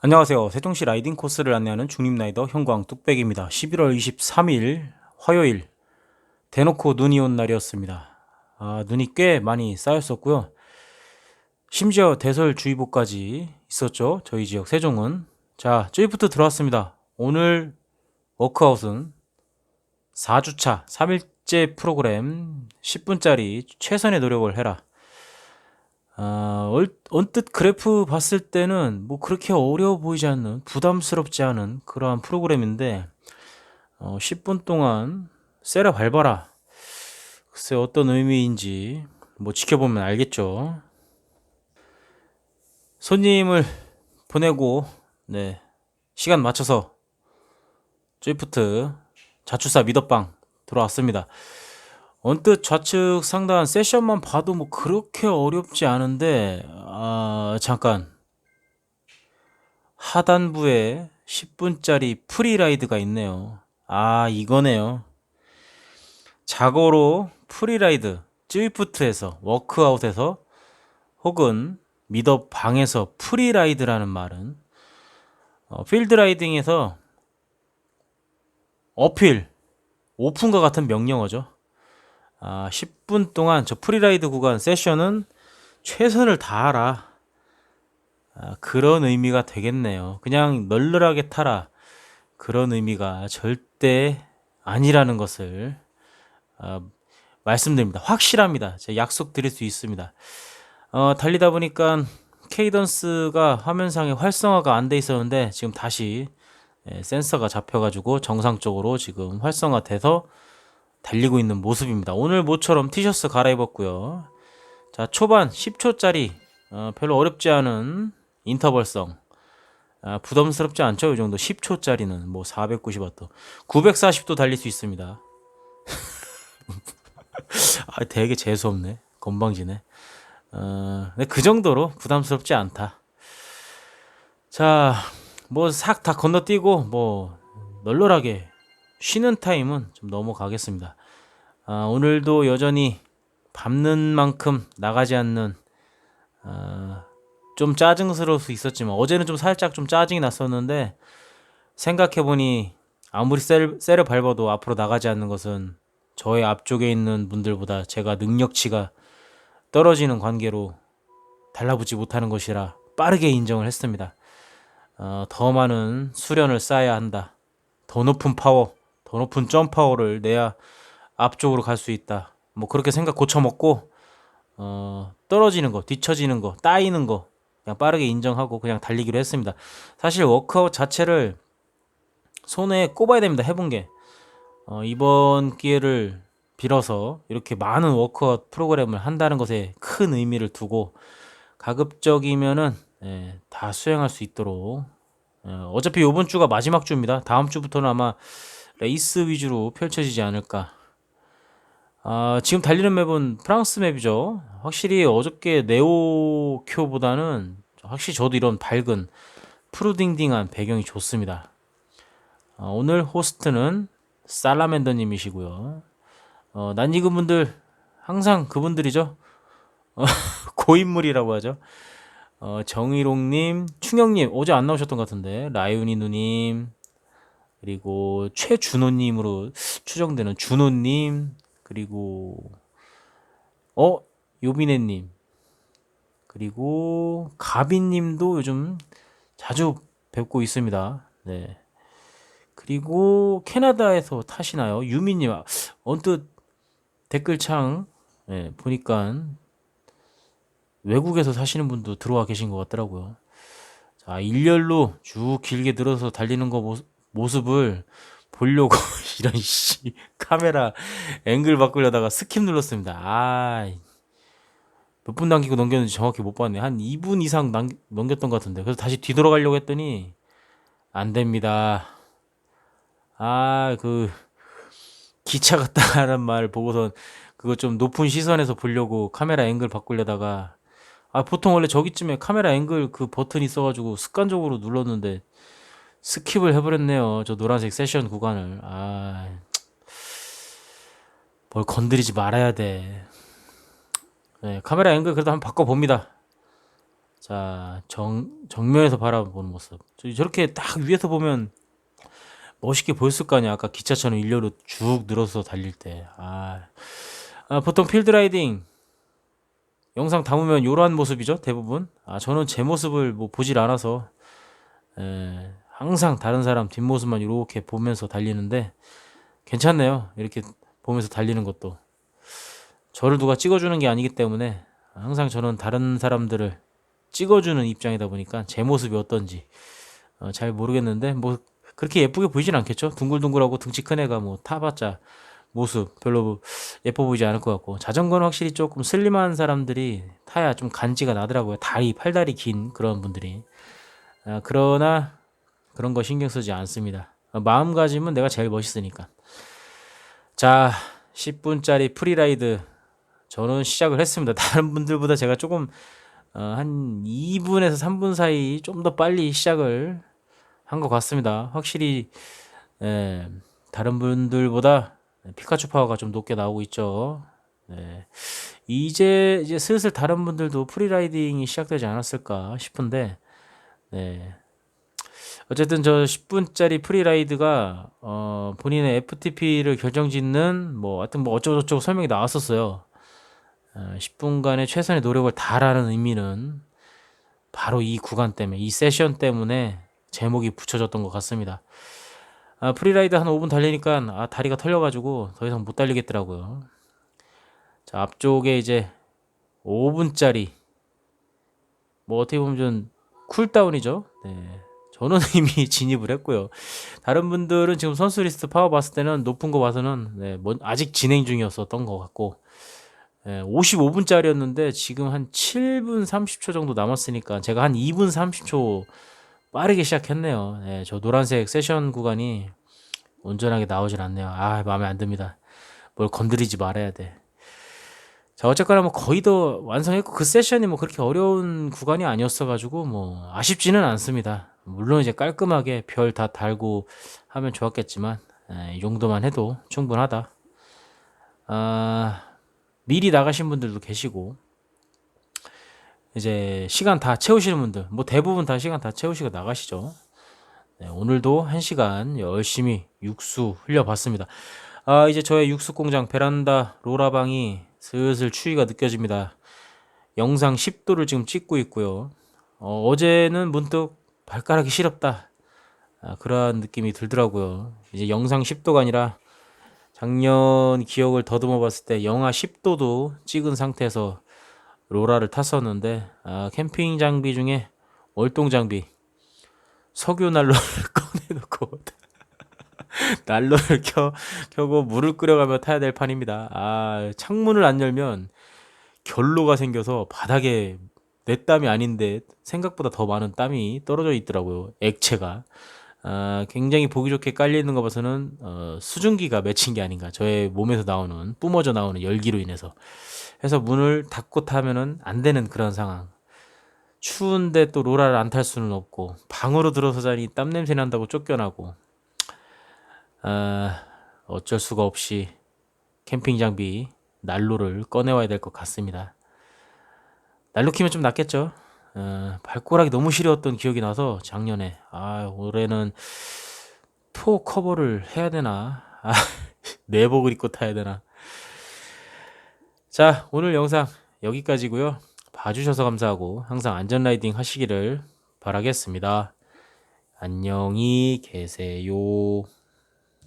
안녕하세요. 세종시 라이딩 코스를 안내하는 중립 라이더 형광 뚝배기입니다. 11월 23일 화요일 대놓고 눈이 온 날이었습니다. 아, 눈이 꽤 많이 쌓였었고요. 심지어 대설주의보까지 있었죠. 저희 지역 세종은. 자, 저희부터 들어왔습니다. 오늘 워크아웃은 4주차 3일째 프로그램 10분짜리 최선의 노력을 해라. 아, 얼, 언뜻 그래프 봤을 때는 뭐 그렇게 어려워 보이지 않는, 부담스럽지 않은 그러한 프로그램인데, 어, 10분 동안 세라 밟아라. 글쎄 어떤 의미인지 뭐 지켜보면 알겠죠. 손님을 보내고, 네, 시간 맞춰서 드리프트 자추사 미더빵 들어왔습니다. 언뜻 좌측 상단 세션만 봐도 뭐 그렇게 어렵지 않은데 아 잠깐 하단부에 10분짜리 프리라이드가 있네요. 아 이거네요. 자고로 프리라이드 쯔위프트에서 워크아웃에서 혹은 미더 방에서 프리라이드라는 말은 어, 필드라이딩에서 어필 오픈과 같은 명령어죠. 아, 10분 동안 저 프리라이드 구간 세션은 최선을 다하라. 아, 그런 의미가 되겠네요. 그냥 널널하게 타라. 그런 의미가 절대 아니라는 것을 아, 말씀드립니다. 확실합니다. 제가 약속 드릴 수 있습니다. 어, 달리다 보니까 케이던스가 화면상에 활성화가 안 돼 있었는데 지금 다시 예, 센서가 잡혀가지고 정상적으로 지금 활성화돼서 달리고 있는 모습입니다. 오늘 모처럼 티셔츠 갈아입었고요. 자, 초반 10초짜리 어, 별로 어렵지 않은 인터벌성. 아, 부담스럽지 않죠? 이 정도 10초짜리는 뭐 490와트, 940도 달릴 수 있습니다. 아, 되게 재수 없네. 건방지네. 어, 그 정도로 부담스럽지 않다. 자, 뭐 싹 다 건너뛰고 뭐 널널하게 쉬는 타임은 좀 넘어가겠습니다. 아, 오늘도 여전히 밟는 만큼 나가지 않는 아, 좀 짜증스러울 수 있었지만 어제는 좀 살짝 좀 짜증이 났었는데 생각해 보니 아무리 셀, 셀을 밟아도 앞으로 나가지 않는 것은 저의 앞쪽에 있는 분들보다 제가 능력치가 떨어지는 관계로 달라붙지 못하는 것이라 빠르게 인정을 했습니다. 어, 더 많은 수련을 쌓아야 한다. 더 높은 파워, 더 높은 점파워를 내야 앞쪽으로 갈 수 있다. 뭐 그렇게 생각 고쳐먹고 어, 떨어지는 거, 뒤처지는 거, 따이는 거 그냥 빠르게 인정하고 그냥 달리기로 했습니다. 사실 워크아웃 자체를 손에 꼽아야 됩니다. 해본 게 어, 이번 기회를 빌어서 이렇게 많은 워크아웃 프로그램을 한다는 것에 큰 의미를 두고 가급적이면은 예, 다 수행할 수 있도록 어, 어차피 이번 주가 마지막 주입니다. 다음 주부터는 아마 레이스 위주로 펼쳐지지 않을까. 아, 지금 달리는 맵은 프랑스 맵이죠. 확실히 어저께 네오큐보다는 확실히 저도 이런 밝은 푸르딩딩한 배경이 좋습니다. 아, 오늘 호스트는 살라맨더님이시고요. 어, 낯익은 분들 항상 그분들이죠. 어, 고인물이라고 하죠. 어, 정희롱님, 충영님 어제 안 나오셨던 것 같은데 라이온이 누님, 그리고 최준호님으로 추정되는 준호님 그리고 어 요비네님 그리고 가빈님도 요즘 자주 뵙고 있습니다. 네. 그리고 캐나다에서 타시나요? 유미님 언뜻 댓글창 네, 보니까 외국에서 사시는 분도 들어와 계신 것 같더라고요. 자, 일렬로 쭉 길게 늘어서 달리는 거 모습, 모습을 보려고 이런 씨 카메라 앵글 바꾸려다가 스킵 눌렀습니다. 아, 몇 분 남기고 넘겼는지 정확히 못 봤네. 한 2분 이상 남, 넘겼던 것 같은데. 그래서 다시 뒤돌아가려고 했더니 안 됩니다. 아, 그 기차 같다라는 말 보고선 그거 좀 높은 시선에서 보려고 카메라 앵글 바꾸려다가 아, 보통 원래 저기쯤에 카메라 앵글 그 버튼 있어 가지고 습관적으로 눌렀는데 스킵을 해버렸네요. 저 노란색 세션 구간을. 아, 뭘 건드리지 말아야 돼. 네, 카메라 앵글 그래도 한번 바꿔봅니다. 자, 정, 정면에서 바라보는 모습. 저- 저렇게 딱 위에서 보면 멋있게 보였을 거 아니야. 아까 기차처럼 일렬로 쭉 늘어서 달릴 때. 아, 아, 보통 필드라이딩 영상 담으면 이러한 모습이죠. 대부분. 아, 저는 제 모습을 뭐 보질 않아서 에, 항상 다른 사람 뒷모습만 이렇게 보면서 달리는데 괜찮네요. 이렇게 보면서 달리는 것도. 저를 누가 찍어주는 게 아니기 때문에 항상 저는 다른 사람들을 찍어주는 입장이다 보니까 제 모습이 어떤지 어, 잘 모르겠는데 뭐 그렇게 예쁘게 보이진 않겠죠. 둥글둥글하고 등치 큰 애가 뭐 타봤자 모습 별로 예뻐 보이지 않을 것 같고 자전거는 확실히 조금 슬림한 사람들이 타야 좀 간지가 나더라고요. 다리 팔다리 긴 그런 분들이 아, 그러나 그런 거 신경 쓰지 않습니다. 어, 마음가짐은 내가 제일 멋있으니까. 자, 10분짜리 프리라이드 저는 시작을 했습니다. 다른 분들보다 제가 조금 어, 한 2분에서 3분 사이 좀 더 빨리 시작을 한 것 같습니다. 확실히 예, 다른 분들보다 피카츄 파워가 좀 높게 나오고 있죠. 네. 이제 이제 슬슬 다른 분들도 프리라이딩이 시작되지 않았을까 싶은데 네. 어쨌든 저 10분짜리 프리라이드가 어, 본인의 FTP를 결정짓는 뭐 하여튼 뭐 어쩌고저쩌고 설명이 나왔었어요. 어, 10분간의 최선의 노력을 다하라는 의미는 바로 이 구간 때문에 이 세션 때문에 제목이 붙여졌던 것 같습니다. 아, 프리라이드 한 5분 달리니까 아, 다리가 털려가지고 더 이상 못 달리겠더라고요. 자, 앞쪽에 이제 5분짜리 뭐 어떻게 보면 좀 쿨다운이죠. 네. 저는 이미 진입을 했고요. 다른 분들은 지금 선수 리스트 파워 봤을 때는 높은 거 봐서는 네, 뭐 아직 진행 중이었었던 것 같고 예, 55분짜리였는데 지금 한 7분 30초 정도 남았으니까 제가 한 2분 30초 빠르게 시작했네요. 예, 저 노란색 세션 구간이 온전하게 나오질 않네요. 아, 마음에 안 듭니다. 뭘 건드리지 말아야 돼. 자, 어쨌거나 뭐 거의 다 완성했고 그 세션이 뭐 그렇게 어려운 구간이 아니었어가지고 뭐 아쉽지는 않습니다. 물론 이제 깔끔하게 별 다 달고 하면 좋았겠지만 예, 이 정도만 해도 충분하다. 아, 미리 나가신 분들도 계시고 이제 시간 다 채우시는 분들 뭐 대부분 다 시간 다 채우시고 나가시죠. 네, 오늘도 한 시간 열심히 육수 흘려봤습니다. 아 이제 저의 육수 공장 베란다 로라방이 슬슬 추위가 느껴집니다. 영상 10도를 지금 찍고 있고요. 어, 어제는 문득 발가락이 시렵다. 아, 그러한 느낌이 들더라고요. 이제 영상 10도가 아니라 작년 기억을 더듬어 봤을 때 영하 10도도 찍은 상태에서 로라를 탔었는데 아, 캠핑 장비 중에 월동 장비 석유 난로를 꺼내놓고 난로를 켜 켜고 물을 끓여가며 타야 될 판입니다. 아 창문을 안 열면 결로가 생겨서 바닥에 내 땀이 아닌데 생각보다 더 많은 땀이 떨어져 있더라고요. 액체가. 아, 굉장히 보기 좋게 깔려 있는 거 봐서는 어, 수증기가 맺힌 게 아닌가. 저의 몸에서 나오는 뿜어져 나오는 열기로 인해서. 해서 문을 닫고 타면은 안 되는 그런 상황. 추운데 또 로라를 안 탈 수는 없고 방으로 들어서 자니 땀 냄새 난다고 쫓겨나고 아, 어쩔 수가 없이 캠핑 장비 난로를 꺼내와야 될 것 같습니다. 난로 키면 좀 낫겠죠? 어, 발가락이 너무 시려웠던 기억이 나서 작년에 아 올해는 토 커버를 해야 되나 아, 내복을 입고 타야 되나 자 오늘 영상 여기까지고요 봐주셔서 감사하고 항상 안전 라이딩 하시기를 바라겠습니다 안녕히 계세요.